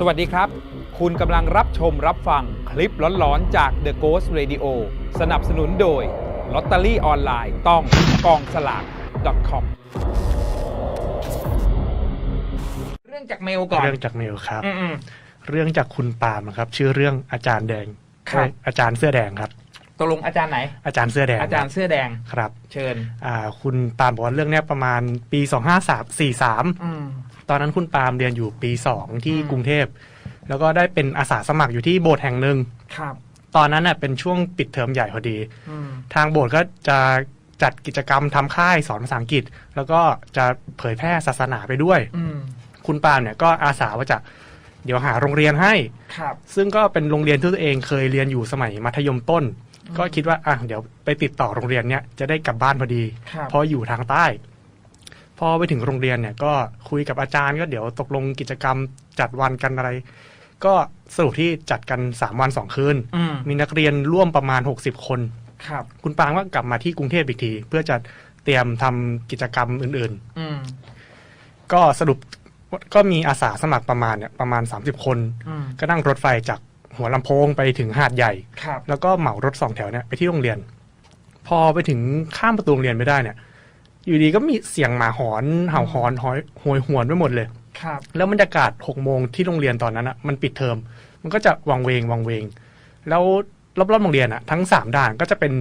สวัสดีครับ คุณกำลังรับชมรับฟังคลิปหลอนๆ จาก The Ghost Radio สนับสนุนโดยลอตเตอรี่ออนไลน์ต้องกองสลาก .com เรื่องจากเมลก่อน เรื่องจากเมลครับ อืม เรื่องจากคุณปาล์มนะครับ ชื่อเรื่องอาจารย์แดงครับ เอ้ยอาจารย์เสื้อแดงครับๆ ตกลงอาจารย์ไหน อาจารย์เสื้อแดงอาจารย์เสื้อแดงครับ เชิญอ่าคุณปาล์มบอกว่าเรื่องเนี้ยประมาณปีสองห้าสามสี่สามอืม ตอนนั้นคุณปาล์มเรียนอยู่ปีสองที่อืม กรุงเทพ แล้วก็ได้เป็นอาสาสมัครอยู่ที่โบสถ์แห่งหนึ่ง ครับ ตอนนั้นน่ะเป็นช่วงปิดเทอมใหญ่พอดี อืม ทางโบสถ์ก็จะจัดกิจกรรมทำค่ายสอนภาษาอังกฤษ แล้วก็จะเผยแพร่ศาสนาไปด้วย อืม คุณปาล์มเนี่ยก็อาสาว่าจะเดี๋ยวหาโรงเรียนให้ ครับ ซึ่งก็เป็นโรงเรียนที่ตัวเองเคยเรียนอยู่สมัยมัธยมต้น ก็คิดว่าอะเดี๋ยวไปติดต่อโรงเรียนเนี้ยจะได้กลับบ้านพอดีครับเพราะอยู่ทางใต้ พอไปถึงโรงเรียนเนี่ย ก็คุยกับอาจารย์ก็เดี๋ยวตกลงกิจกรรมจัดวันกันอะไร ก็สรุปที่จัดกัน3วัน2คืนอืมมีนักเรียนร่วมประมาณ60คนครับ คุณปางก็กลับมาที่กรุงเทพอีกที เพื่อจะเตรียมทำกิจกรรมอื่นอืมๆก็สรุปก็มีอาสาสมัครประมาณเนี่ยประมาณ30คนอืมก็นั่งรถไฟจาก หัวลำโพงไปถึงหาดใหญ่ครับแล้วก็เหมารถสองแถวเนี่ยไปที่โรงเรียน พอไปถึงข้ามประตูโรงเรียนไม่ได้เนี่ย อยู่ดีก็มีเสียงหมาหอนเห่าหอนหอยโหยหวนไปหมดเลยครับแล้วบรรยากาศหกโมงที่โรงเรียนตอนนั้นอะมันปิดเทอม มันก็จะวังเวงวังเวง แล้วรอบๆโรงเรียนอะทั้งสามด่านก็จะเป็น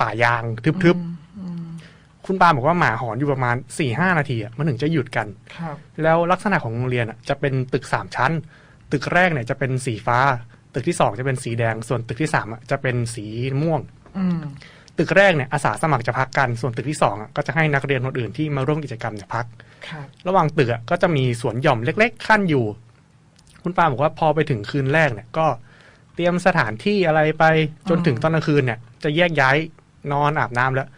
ป่ายางทึบๆคุณปาบอกว่าหมาหอนอยู่ประมาณ4ี่ห้านาทีอะมันถึงจะหยุดกันครับแล้วลักษณะของโรงเรียนอะจะเป็นตึกสามชั้น ตึกแรกเนี่ยจะเป็นสีฟ้า ตึกที่สองจะเป็นสีแดง ส่วนตึกที่สามอะจะเป็นสีม่วงอืมตึกแรกเนี่ยอาสาสมัครจะพักกัน ส่วนตึกที่สองอะก็จะให้นักเรียนคนอื่นที่มาร่วมกิจกรรมเนี่ยพักครับระหว่างตึกอะก็จะมีสวนหย่อมเล็ก ๆ ขั้นอยู่ คุณปาบอกว่าพอไปถึงคืนแรกเนี่ย ก็เตรียมสถานที่อะไรไปจนถึงตอนกลางคืนเนี่ย จะแยกย้ายนอนอาบน้ำแล้ว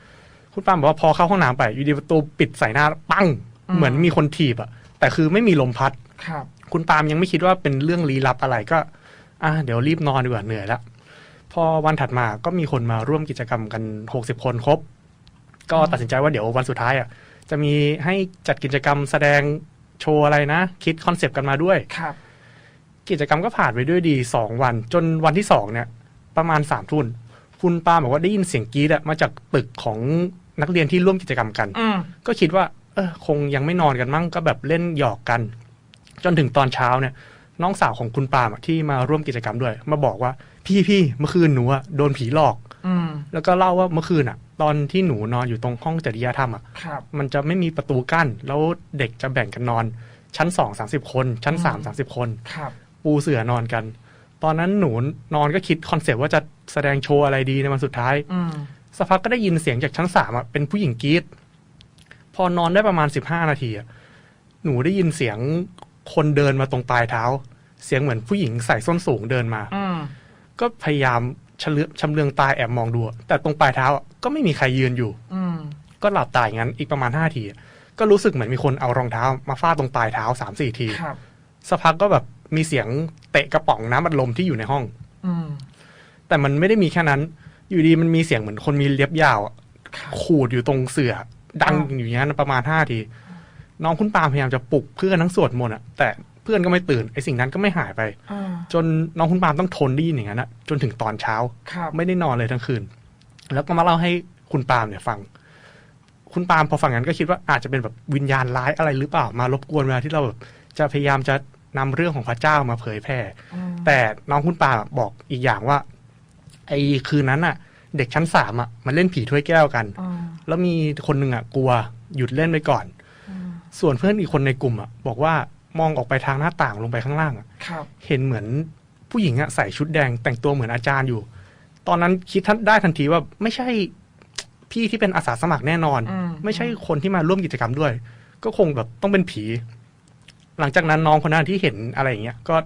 คุณปาบอกว่าพอเข้าห้องน้ำไปอยู่ดีประตูปิดใส่หน้าปั้ง เหมือนมีคนถีบอะแต่คือไม่มีลมพัดครับ คุณปาล์มยังไม่คิดว่าเป็นเรื่องลี้ลับอะไรก็ อะเดี๋ยวรีบนอนดีกว่าเหนื่อยแล้วพอวันถัดมาก็มีคนมาร่วมกิจกรรมกัน60คนครบ ก็ตัดสินใจว่าเดี๋ยววันสุดท้ายอะจะมีให้จัดกิจกรรมแสดงโชว์อะไรนะ คิดคอนเซปต์กันมาด้วยครับ กิจกรรมก็ผ่านไปด้วยดี2วัน จนวันที่2เนี่ย ประมาณ3ามทุ่นคุณปาล์มบอกว่าได้ยินเสียงกรีดอะมาจากตึกของนักเรียนที่ร่วมกิจกรรมกัน อืมก็คิดว่า เออคงยังไม่นอนกันมั้งก็แบบเล่นหยอกกัน จนถึงตอนเช้าเนี่ย น้องสาวของคุณปาล์มอะที่มาร่วมกิจกรรมด้วย มาบอกว่าพี่พี่เมื่อคืนหนูอะโดนผีหลอก อืมแล้วก็เล่าว่าเมื่อคืนอะตอนที่หนูนอนอยู่ตรงห้องจริยธรรมอะครับ มันจะไม่มีประตูกั้น แล้วเด็กจะแบ่งกันนอน ชั้นสองสามสิบคน ชั้นสามสามสิบคน ครับ ปูเสื่อนอนกัน ตอนนั้นหนูนอนก็คิดคอนเซปต์ว่าจะแสดงโชว์อะไรดีในวันสุดท้าย อืมสักพักก็ได้ยินเสียงจากชั้นสามอะเป็นผู้หญิงกรีดพอนอนได้ประมาณสิบห้านาทีอะหนูได้ยินเสียง คนเดินมาตรงปลายเท้า เสียงเหมือนผู้หญิงใส่ส้นสูงเดินมาอืมก็พยายามชะเลือชำเลืองตาแอบมองดูอะแต่ตรงปลายเท้าอะก็ไม่มีใครยืนอยู่อืมก็หลับตาอย่างนั้นอีกประมาณห้าทีอะก็รู้สึกเหมือนมีคนเอารองเท้า มาฟาดตรงปลายเท้าสามสี่ทีครับสักพักก็แบบมีเสียงเตะกระป๋องน้ำอัดลมที่อยู่ในห้องอืมแต่มันไม่ได้มีแค่นั้น อยู่ดีมันมีเสียงเหมือนคนมีเล็บยาวอะครับขูดอยู่ตรงเสือ ดังอ่าอยู่อย่างนั้นประมาณห้าที น้องคุณปาล์มพยายามจะปลุกเพื่อนทั้งสวดมนต์อะแต่เพื่อนก็ไม่ตื่นไอสิ่งนั้นก็ไม่หายไปอ่าจนน้องคุณปาล์มต้องทนได้ยินอย่างนั้นอะจนถึงตอนเช้าครับไม่ได้นอนเลยทั้งคืน แล้วก็มาเล่าให้คุณปาล์มเนี่ยฟัง คุณปาล์มพอฟังงั้นก็คิดว่าอาจจะเป็นแบบวิญญาณร้ายอะไรหรือเปล่ามารบกวนเวลาที่เราแบบจะพยายามจะนำเรื่องของพระเจ้ามาเผยแพร่อืมแต่น้องคุณปาล์มบอกอีกอย่างว่า ไอ้คืนนั้นอะเด็กชั้นสามอะมันเล่นผีถ้วยแก้วกันอ่าแล้วมีคนหนึ่งอะกลัวหยุดเล่นไปก่อนอืม ส่วนเพื่อนอีกคนในกลุ่มอะบอกว่ามองออกไปทางหน้าต่างลงไปข้างล่างอะครับ เห็นเหมือนผู้หญิงอะใส่ชุดแดงแต่งตัวเหมือนอาจารย์อยู่ ตอนนั้นคิดทันได้ทันทีว่าไม่ใช่พี่ที่เป็นอาสาสมัครแน่นอน อืม ไม่ใช่คนที่มาร่วมกิจกรรมด้วย ก็คงแบบต้องเป็นผี หลังจากนั้นน้องคนนั้นที่เห็นอะไรอย่างเงี้ยก็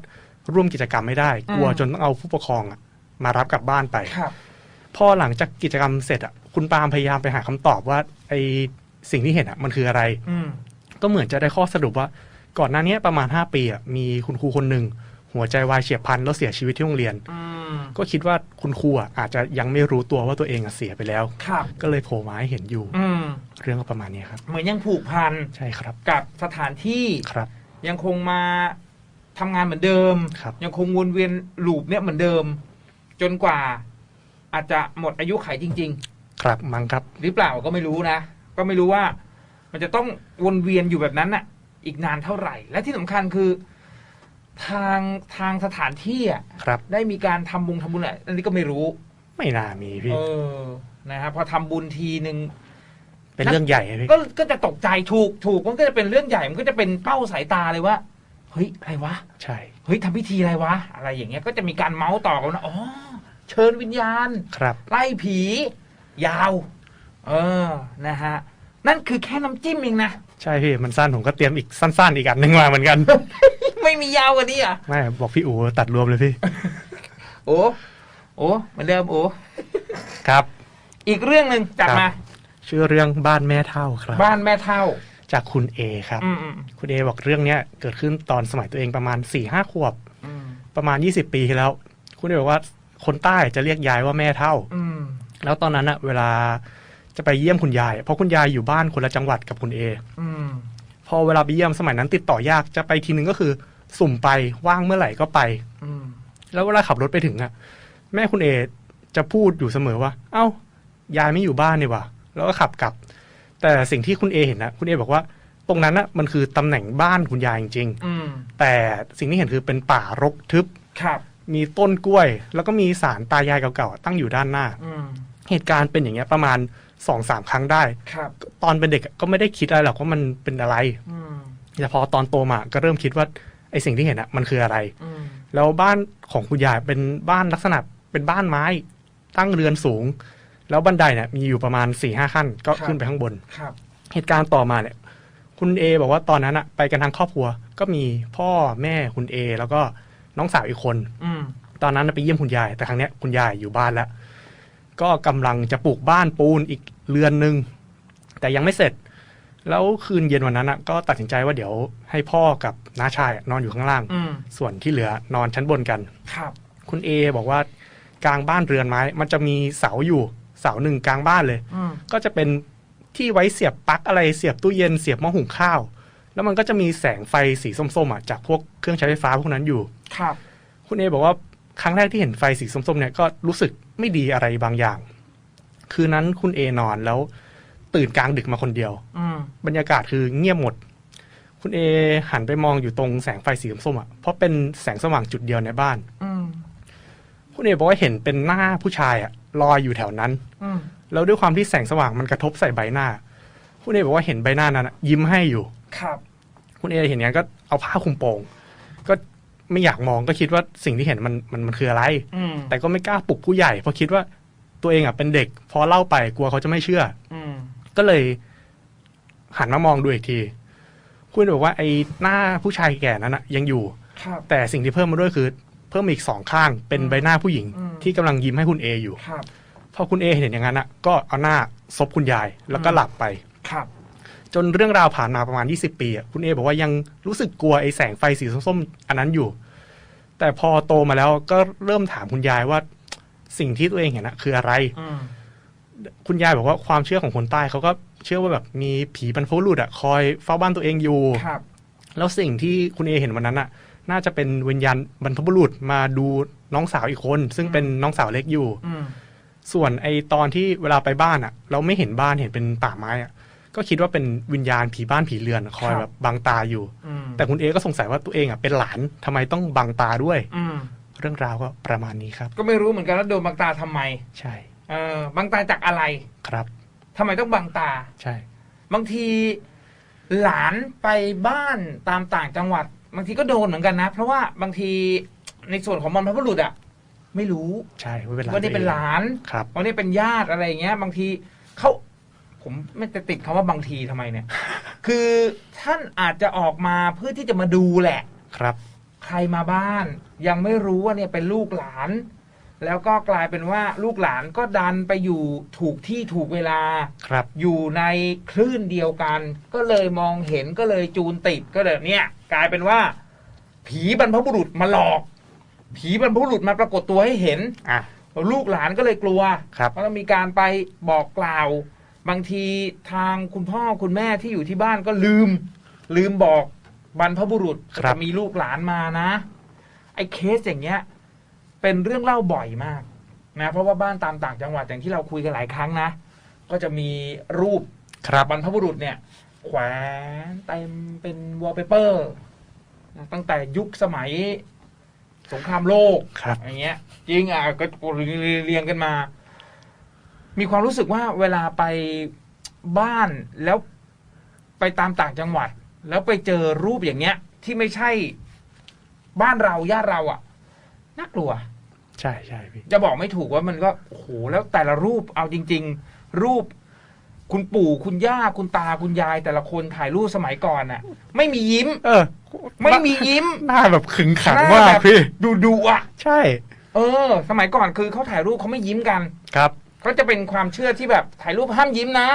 ร่วมกิจกรรมไม่ได้ กลัวจนต้องเอาผู้ปกครองอะมารับกลับบ้านไป ครับ พอหลังจากกิจกรรมเสร็จอะคุณปาล์มพยายามไปหาคำตอบว่าไอสิ่งที่เห็นอะมันคืออะไร อืม ก็เหมือนจะได้ข้อสรุปว่า ก่อนหน้านี้ประมาณ 5 ปีอะมีคุณครูคนหนึ่งหัวใจวายเฉียบพลันแล้วเสียชีวิตที่โรงเรียนอืมก็คิดว่าคุณครูอะอาจจะยังไม่รู้ตัวว่าตัวเองอะเสียไปแล้วครับก็เลยโผล่มาให้เห็นอยู่อืมเรื่องก็ประมาณนี้ครับ เหมือนยังผูกพันใช่ครับ กับสถานที่ครับ ยังคงมาททำงานเหมือนเดิมครับยังคงวนเวียนลูปเนี่ยเหมือนเดิม จนกว่า อาจจะหมดอายุไขจริงครับมั้งครับๆหรือเปล่าก็ไม่รู้นะ ก็ไม่รู้ว่า มันจะต้องวนเวียนอยู่แบบนั้นน่ะ อีกนานเท่าไหร่ และที่สำคัญคือ ทางทางสถานที่อะครับ ได้มีการทำบุญทำบุญอะไรอันนี้ก็ไม่รู้ ไม่น่ามีพี่เออนะครับพอทำบุญทีหนึ่งเป็นเรื่องใหญ่อะพี่ก็ก็จะตกใจถูกถูกมันก็จะเป็นเรื่องใหญ่มันก็จะเป็นเป้าสายตาเลยว่าเฮ้ยอะไรวะใช่เฮ้ยทำพิธีอะไรวะ อะไรอย่างเงี้ยก็จะมีการเมาส์ต่อกันนะอ๋อเชิญวิญญาณครับ ไล่ผี ยาว เออนะฮะ นั่นคือแค่น้ำจิ้มเองนะ ใช่พี่มันสั้นผมก็เตรียมอีกสั้น ๆ อีกอันหนึ่งมาเหมือนกัน ไม่มียาวกว่านี้อะ ไม่บอกพี่อูตัดรวมเลยพี่ โอ้โอ้เหมือนเดิมโอ้ครับ อีกเรื่องหนึ่งจัดมา ชื่อเรื่องบ้านแม่เท่าครับ บ้านแม่เท่า จากคุณเอครับ อืมอืมคุณเอบอกเรื่องเนี้ยเกิดขึ้นตอนสมัยตัวเองประมาณ4ี่ห้าขวบ อืมประมาณ 20 ปีที่แล้ว คุณเอบอกว่าคนใต้จะเรียกยายว่าแม่เท่า อืมแล้วตอนนั้นอะเวลา จะไปเยี่ยมคุณยาย เพราะคุณยายอยู่บ้านคนละจังหวัดกับคุณเออืมพอเวลาไปเยี่ยมสมัยนั้นติดต่อยากจะไปทีนึงก็คือ สุ่มไปว่างเมื่อไหร่ก็ไปอืมแล้วเวลาขับรถไปถึงอะแม่คุณเอจะพูดอยู่เสมอว่า เอ้า ยายไม่อยู่บ้านนี่หว่าแล้วก็ขับกลับ แต่สิ่งที่คุณเอเห็นนะคุณเอบอกว่า ตรงนั้นอะมันคือตำแหน่งบ้านคุณยายจริงอืมๆแต่สิ่งที่เห็นคือเป็นป่ารกทึบครับ มีต้นกล้วย แล้วก็มีสารตายายเก่าๆตั้งอยู่ด้านหน้าอืม เหตุการณ์เป็นอย่างเงี้ยประมาณสองสามครั้งได้ ครับ ตอนเป็นเด็กก็ไม่ได้คิดอะไรหรอกว่ามันเป็นอะไรอืมแต่พอตอนโตมาก็เริ่มคิดว่าไอสิ่งที่เห็นอะมันคืออะไร อืมแล้วบ้านของคุณยายเป็นบ้านลักษณะเป็นบ้านไม้ ตั้งเรือนสูง แล้วบันไดเนี่ยมีอยู่ประมาณ4ี่ห้าขั้น ก็ขึ้นไปข้างบน ครับ เหตุการณ์ต่อมาเนี่ย คุณเอบอกว่าตอนนั้นอะไปกันทางครอบครัว ก็มีพ่อแม่คุณเอแล้วก็น้องสาวอีกคน อืมตอนนั้นน่ะไปเยี่ยมคุณยาย แต่ครั้งเนี้ยคุณยายอยู่บ้านแล้ว ก็กำลังจะปลูกบ้านปูนอีกเรือนหนึ่งแต่ยังไม่เสร็จ แล้วคืนเย็นวันนั้นอะ ก็ตัดสินใจว่าเดี๋ยวให้พ่อกับน้าชายนอนอยู่ข้างล่างอืมส่วนที่เหลือนอนชั้นบนกันครับ คุณเอบอกว่ากลางบ้านเรือนไม้ มันจะมีเสาอยู่เสาหนึ่งกลางบ้านเลยอืมก็จะเป็นที่ไว้เสียบปลั๊กอะไรเสียบตู้เย็นเสียบหม้อหุงข้าว แล้วมันก็จะมีแสงไฟสีส้มๆอะจากพวกเครื่องใช้ไฟฟ้าพวกนั้นอยู่ ครับ คุณเอบอกว่าครั้งแรกที่เห็นไฟสีส้มๆเนี่ยก็รู้สึก ไม่ดีอะไรบางอย่าง คืนนั้นคุณเอนอนแล้วตื่นกลางดึกมาคนเดียวอืมบรรยากาศคือเงียบหมด คุณเอหันไปมองอยู่ตรงแสงไฟสีส้มๆอะเพราะเป็นแสงสว่างจุดเดียวในบ้านอืมคุณเอบอกว่าเห็นเป็นหน้าผู้ชายอะลอยอยู่แถวนั้นอืมแล้วด้วยความที่แสงสว่างมันกระทบใส่ใบหน้า คุณเอบอกว่าเห็นใบหน้านั้นอะยิ้มให้อยู่ ครับ คุณเอเห็นอย่างนั้นก็เอาผ้าคลุมโปงก็ ไม่อยากมองก็คิดว่าสิ่งที่เห็นมันมันมันคืออะไรอืมแต่ก็ไม่กล้าปลุกผู้ใหญ่เพราะคิดว่าตัวเองอะเป็นเด็ก พอเล่าไปกลัวเขาจะไม่เชื่อ อืมก็เลย หันมามองดูอีกที คุณบอกว่าไอ้หน้าผู้ชายแก่นั้นอะยังอยู่ครับแต่สิ่งที่เพิ่มมาด้วยคือ เพิ่มอีกสองข้างเป็นอืมใบหน้าผู้หญิงอืมที่กำลังยิ้มให้คุณเออยู่ครับพอคุณเอเห็นอย่างนั้นอะก็เอาหน้าซบคุณยายแล้วก็อืมหลับไปครับ จนเรื่องราวผ่านมาประมาณ 20 ปีอะคุณเอบอกว่ายังรู้สึกกลัวไอ้แสงไฟสีส้มๆอันนั้นอยู่ แต่พอโตมาแล้วก็เริ่มถามคุณยายว่าสิ่งที่ตัวเองเห็นอะคืออะไรอืมคุณยายบอกว่าความเชื่อของคนใต้เขาก็เชื่อว่าแบบมีผีบรรพบุรุษอะคอยเฝ้าบ้านตัวเองอยู่ครับแล้วสิ่งที่คุณเอเห็นวันนั้นอะน่าจะเป็นวิญญาณบรรพบุรุษมาดูน้องสาวอีกคน ซึ่งเป็นน้องสาวเล็กอยู่อืมส่วนไอตอนที่เวลาไปบ้านอะเราไม่เห็นบ้านเห็นเป็นป่าไม้อะ ก็คิดว่าเป็นวิญญาณผีบ้านผีเรือนคอยแบบบังตาอยู่อืมแต่คุณเอก็สงสัยว่าตัวเองอะเป็นหลานทำไมต้องบังตาด้วยอืมเรื่องราวก็ประมาณนี้ครับ ก็ไม่รู้เหมือนกันว่าโดนบังตาทำไม ใช่เออบังตาจากอะไรครับทำไมต้องบังตาใช่ บางทีหลานไปบ้านตามต่างจังหวัด บางทีก็โดนเหมือนกันนะ เพราะว่าบางทีในส่วนของบรรพบุรุษอะไม่รู้ใช่ว่าเป็นหลานว่านี่เป็นหลานครับว่านี่เป็นญาติอะไรอย่างเงี้ย บางทีเขา ผมไม่จะติดคำว่าบางทีทำไมเนี่ย คือท่านอาจจะออกมาเพื่อที่จะมาดูแหละ ครับ ใครมาบ้าน ยังไม่รู้ว่าเนี่ยเป็นลูกหลาน แล้วก็กลายเป็นว่าลูกหลานก็ดันไปอยู่ถูกที่ถูกเวลา ครับ อยู่ในคลื่นเดียวกัน ก็เลยมองเห็นก็เลยจูนติดก็เลยเนี่ย กลายเป็นว่า ผีบรรพบุรุษมาหลอก ผีบรรพบุรุษมาปรากฏตัวให้เห็น อะลูกหลานก็เลยกลัวครับก็ต้องมีการไปบอกกล่าว บางทีทางคุณพ่อคุณแม่ที่อยู่ที่บ้านก็ลืม ลืมบอกบรรพบุรุษครับ จะมีลูกหลานมานะ ไอ้เคสอย่างเงี้ย เป็นเรื่องเล่าบ่อยมากนะเพราะว่าบ้านตามต่างจังหวัดอย่างที่เราคุยกันหลายครั้งนะ ก็จะมีรูปครับบรรพบุรุษเนี่ย แขวนเต็มเป็นวอลเปเปอร์นะตั้งแต่ยุคสมัยสงครามโลกครับ อย่างเงี้ยจริงอะก็เรียงกันมา มีความรู้สึกว่าเวลาไปบ้านแล้วไปตามต่างจังหวัด แล้วไปเจอรูปอย่างเงี้ย ที่ไม่ใช่บ้านเราญาติเราอะน่ากลัว ใช่ใช่พี่จะบอกไม่ถูกว่ามันก็โอ้โหแล้วแต่ละรูปเอาจริง ๆ รูปคุณปู่คุณย่าคุณตาคุณยาย แต่ละคนถ่ายรูปสมัยก่อนน่ะ ไม่มียิ้ม เออ ไม่มียิ้มหน้าแบบขึงขังหน้มากแบบพี่ดูดูๆอะ ใช่ เออ สมัยก่อนคือเขาถ่ายรูปเขาไม่ยิ้มกันครับ ก็จะเป็นความเชื่อที่แบบถ่ายรูปห้ามยิ้มนะ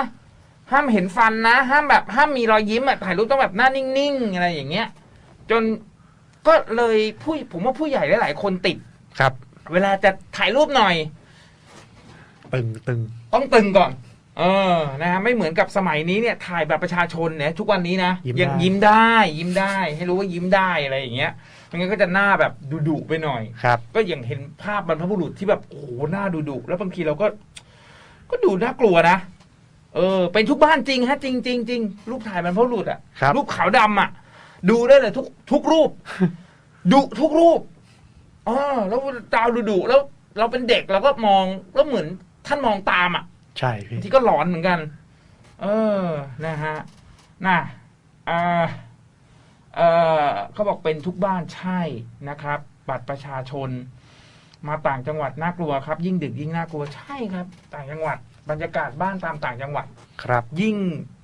ห้ามเห็นฟันนะ ห้ามแบบห้ามมีรอยยิ้มอะถ่ายรูปต้องแบบหน้านิ่งๆอะไรอย่างเงี้ย จนก็เลยผู้ผมว่าผู้ใหญ่หลายๆคนติด ครับ เวลาจะถ่ายรูปหน่อย ตึงตึงต้องตึงก่อน เออนะฮะไม่เหมือนกับสมัยนี้เนี่ยถ่ายแบบประชาชนเนี่ยทุกวันนี้นะยังยิ้มได้ยิ้มได้ ให้รู้ว่ายิ้มได้อะไรอย่างเงี้ยไม่งั้นก็จะหน้าแบบดุๆไปหน่อย ครับ ก็อย่างเห็นภาพบรรพบุรุษที่แบบโอ้โหหน้าดุๆแล้วบางทีเราก็ ก็ดูน่ากลัวนะเออ เป็นทุกบ้านจริงฮะ จริงจริงจริงรูปถ่ายบรรพบุรุษอะครับ รูปขาวดำอะดูได้เลยทุกทุกรูป ดุทุกรูปอ๋อแล้วตาดุดุๆแล้วเราเป็นเด็กเราก็มองแล้วเหมือนท่านมองตามอะ ใช่พี่ที่ก็หลอนเหมือนกัน เออ นะฮะ น่ะอ่าเออเขาบอกเป็นทุกบ้านใช่นะครับ บัตรประชาชน มาต่างจังหวัดน่ากลัวครับ ยิ่งดึกยิ่งน่ากลัวใช่ครับ ต่างจังหวัด บรรยากาศบ้านตามต่างจังหวัด ครับ ยิ่ง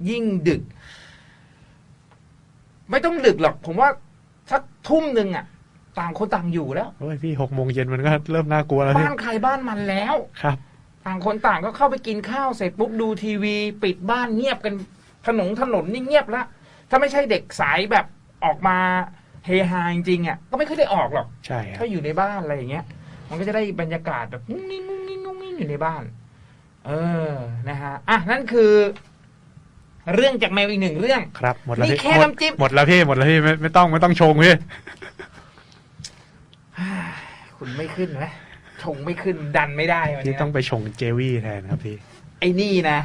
ยิ่งดึก ไม่ต้องดึกหรอก ผมว่าสักทุ่มหนึ่งอะ ต่างคนต่างอยู่แล้ว โอ้ยพี่หกโมงเย็นมันก็เริ่มน่ากลัวแล้วพี่บ้านใครบ้านมันแล้ว ครับ ต่างคนต่างก็เข้าไปกินข้าวเสร็จปุ๊บดูทีวี ปิดบ้านเงียบกันถนนถนนนี่เงียบละถ้าไม่ใช่เด็กสายแบบออกมาเฮฮาจริงๆอะก็ไม่ค่อยได้ออกหรอกใช่ครับถ้าอยู่ในบ้านอะไรอย่างเงี้ย มันก็จะได้บรรยากาศแบบงุ้งงิ้งงุ้งงิ้งงุ้งงิ้งอยู่ในบ้าน เออนะฮะอะนั่นคือ เรื่องจากแมวอีกหนึ่งเรื่องครับหมดแล้วนี่พี่แค่หมดน้ำจิ้มหมดแล้วพี่หมดแล้วพี่ไม่ไม่ต้องไม่ต้องชงพี่คุณไม่ขึ้นนะ ชงไม่ขึ้นดันไม่ได้วันพี่นี้นะต้องไปชงเจวี่แทนครับพี่ ไอ้นี่นะ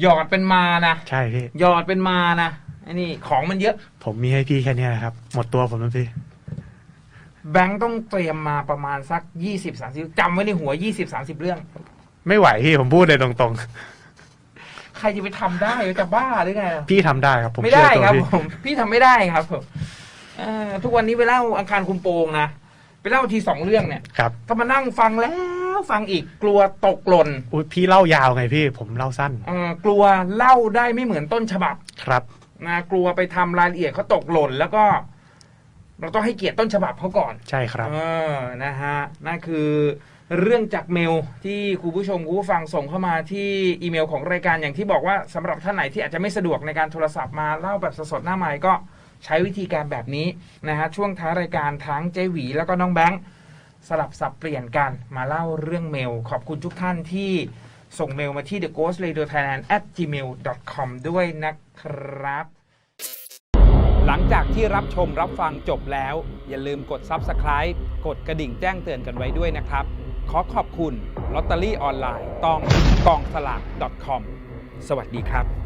หยอดเป็นมานะ ใช่พี่ หยอดเป็นมานะไอ้นี่ของมันเยอะ ผมมีให้พี่แค่เนี้ยนะครับ หมดตัวผมแล้วพี่ แบงค์ต้องเตรียมมาประมาณสักยี่สิบสามสิบจำไว้ในหัวยี่สิบสามสิบเรื่อง ไม่ไหวพี่ผมพูดเลยตรงใครจะไปทำได้จะบ้าหรือไง ๆ พี่ทำได้ครับ ผมไม่เชื่ได้อตัวครับพี่ผม พี่ทำไม่ได้ครับผมเอ่อทุกวันนี้ไปเล่าอังคารคุมโปงนะไป เล่าทีสองเรื่องเนี่ยครับถ้ามานั่งฟังแล้วฟังอีกกลัวตกหล่นอุ๊ยพี่เล่ายาวไงพี่ผมเล่าสั้นเอ่อกลัวเล่าได้ไม่เหมือนต้นฉบับครับนะกลัวไปทำรายละเอียดเขาตกหล่นแล้วก็ เราต้องให้เกียรติต้นฉบับเขาก่อน ใช่ครับ เออนะฮะนั่นคือเรื่องจากเมลที่คุณผู้ชมคุณผู้ฟังส่งเข้ามาที่อีเมลของรายการอย่างที่บอกว่าสำหรับท่านไหนที่อาจจะไม่สะดวกในการโทรศัพท์มาเล่าแบบสดๆหน้าไม้ก็ ใช้วิธีการแบบนี้นะฮะช่วงท้ายรายการทั้งเจหวี แล้วก็น้องแบงค์สลับสับเปลี่ยนกันมาเล่าเรื่องเมล ขอบคุณทุกท่านที่ส่งเมลมาที่ the ghost radio thailand at gmail com ด้วยนะครับ หลังจากที่รับชมรับฟังจบแล้ว อย่าลืมกด Subscribe กดกระดิ่งแจ้งเตือนกันไว้ด้วยนะครับ ขอขอบคุณลอตเตอรี่ออนไลน์ตองกองสลาก .com สวัสดีครับ